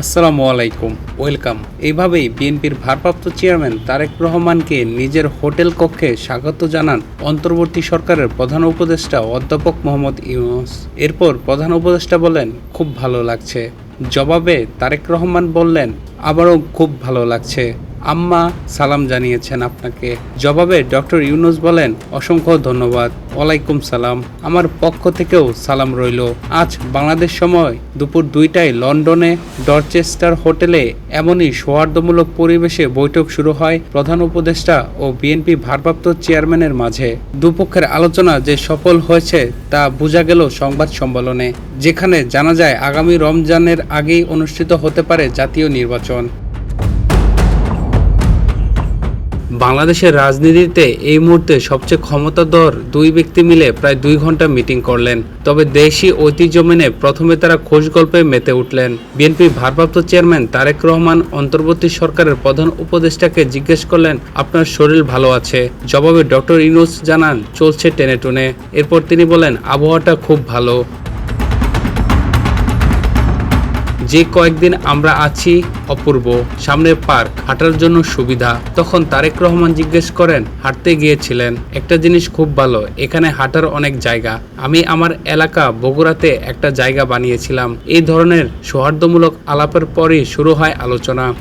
আসসালামু আলাইকুম, ওয়েলকাম। এইভাবেই বিএনপির ভারপ্রাপ্ত চেয়ারম্যান তারেক রহমানকে নিজের হোটেল কক্ষে স্বাগত জানান অন্তর্বর্তী সরকারের প্রধান উপদেষ্টা অধ্যাপক মোহাম্মদ ইউনুস। এরপর প্রধান উপদেষ্টা বলেন, খুব ভালো লাগছে। জবাবে তারেক রহমান বললেন, আবারও খুব ভালো লাগছে। আম্মা সালাম জানিয়েছেন আপনাকে। জবাবে ডক্টর ইউনুস বলেন, অসংখ্য ধন্যবাদ। ওয়ালাইকুম সালাম। আমার পক্ষ থেকেও সালাম রইল। আজ বাংলাদেশ সময় দুপুর দুইটায় লন্ডনে ডরচেস্টার হোটেলে এমনই সৌহার্দ্যমূলক পরিবেশে বৈঠক শুরু হয় প্রধান উপদেষ্টা ও বিএনপি ভারপ্রাপ্ত চেয়ারম্যানের মাঝে। দুপক্ষের আলোচনা যে সফল হয়েছে তা বোঝা গেল সংবাদ সম্মেলনে, যেখানে জানা যায় আগামী রমজানের আগেই অনুষ্ঠিত হতে পারে জাতীয় নির্বাচন। বাংলাদেশের রাজনীতিতে এই মুহূর্তে সবচেয়ে ক্ষমতাধর দুই ব্যক্তি মিলে প্রায় দুই ঘণ্টা মিটিং করলেন। তবে দেশি ঐতিহ্য মেনে প্রথমে তারা খোঁজ গল্পে মেতে উঠলেন। বিএনপি ভারপ্রাপ্ত চেয়ারম্যান তারেক রহমান অন্তর্বর্তী সরকারের প্রধান উপদেষ্টাকে জিজ্ঞেস করলেন, আপনার শরীর ভালো আছে? জবাবে ডক্টর ইনুস জানান, চলছে টেনে টুনে এরপর তিনি বলেন, আবহাওয়াটা খুব ভালো। যে কয়েকদিন আমরা আছি অপূর্ব, সামনে পার্ক, হাঁটার জন্য সুবিধা। তখন তারেক রহমান জিজ্ঞেস করেন, হাঁটতে গিয়েছিলেন? একটা জিনিস খুব ভালো, এখানে হাঁটার অনেক জায়গা। আমি আমার এলাকা বগুড়াতে একটা জায়গা বানিয়েছিলাম। এই ধরনের সৌহার্দ্যমূলক আলাপের পরই শুরু হয় আলোচনা।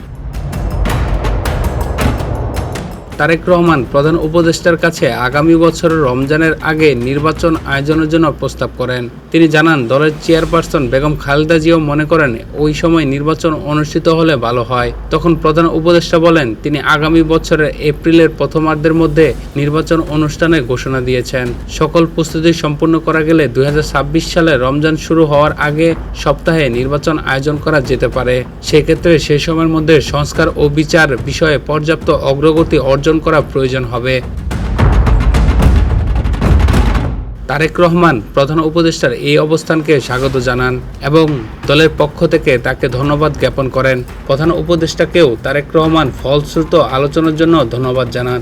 তারেক রহমান প্রধান উপদেষ্টার কাছে আগামী বছরের রমজানের আগে নির্বাচন আয়োজনের জন্য প্রস্তাব করেন। তিনি জানান, দলের চেয়ারপারসন বেগম খালেদা জিয়াও মনে করেন ওই সময় নির্বাচন অনুষ্ঠিত হলে ভালো হয়। তখন প্রধান উপদেষ্টা বলেন, তিনি আগামী বছরের এপ্রিলের প্রথমার্ধের মধ্যে নির্বাচন অনুষ্ঠানের ঘোষণা দিয়েছেন। সকল প্রস্তুতি সম্পূর্ণ করা গেলে দুই হাজার ছাব্বিশ সালে রমজান শুরু হওয়ার আগে সপ্তাহে নির্বাচন আয়োজন করা যেতে পারে। সেক্ষেত্রে সেই সময়ের মধ্যে সংস্কার ও বিচার বিষয়ে পর্যাপ্ত অগ্রগতি অর্জন করা প্রয়োজন হবে। তারেক রহমান, প্রধান উপদেষ্টার এই অবস্থানকে স্বাগত জানান এবং দলের পক্ষ থেকে তাকে ধন্যবাদ জ্ঞাপন করেন। প্রধান উপদেষ্টাকেও তারেক রহমান ফলশ্রুত আলোচনার জন্য ধন্যবাদ জানান।